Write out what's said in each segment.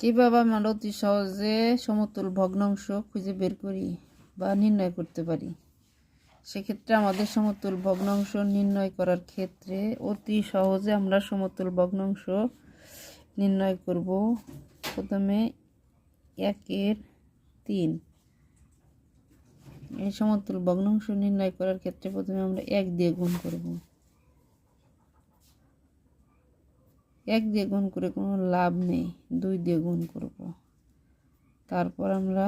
কীভাবে আমরা অতি সহজে সমতুল ভগ্নাংশ খুঁজে বের করি বা নির্ণয় করতে পারি? সেক্ষেত্রে আমাদের সমতুল ভগ্নাংশ নির্ণয় করার ক্ষেত্রে অতি সহজে আমরা সমতুল ভগ্নাংশ নির্ণয় করব। প্রথমে একের তিন। এই সমতুল ভগ্নাংশ নির্ণয় করার ক্ষেত্রে প্রথমে আমরা এক দিয়ে গুণ করব। এক দিয়ে গুণ করে কোনো লাভ নেই, দুই দিয়ে গুণ করব। তারপর আমরা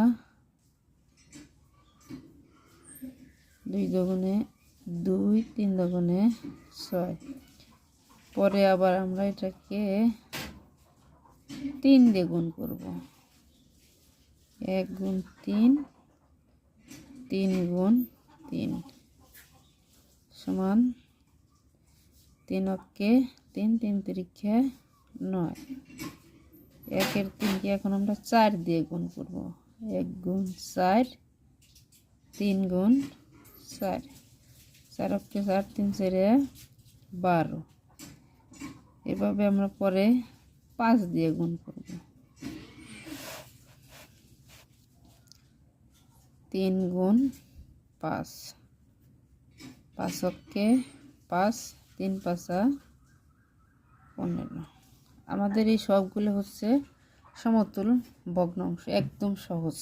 দুই দগুণে দুই, তিন দগুণে ছয়। পরে আবার আমরা এটাকে তিন দিয়ে গুণ করব। এক গুণ তিন তিন গুণ তিন সমান তিন অক্ষে তিন তিন তিরিক্ষে নয়। একের তিনকে এখন আমরা চার দিয়ে গুণ করব। এক গুণ চার, তিন গুণ চার। চার অক্ষে চার, তিন চারে বারো। এভাবে আমরা পরে পাঁচ দিয়ে গুণ করব। তিন গুণ পাঁচ। পাঁচ অক্ষে পাঁচ তিন পাঁচা পনেরো। আমাদের এই সবগুলো হচ্ছে সমতুল ভগ্নাংশ, একদম সহজ।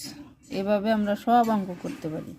এভাবে আমরা সব অঙ্ক করতে পারি।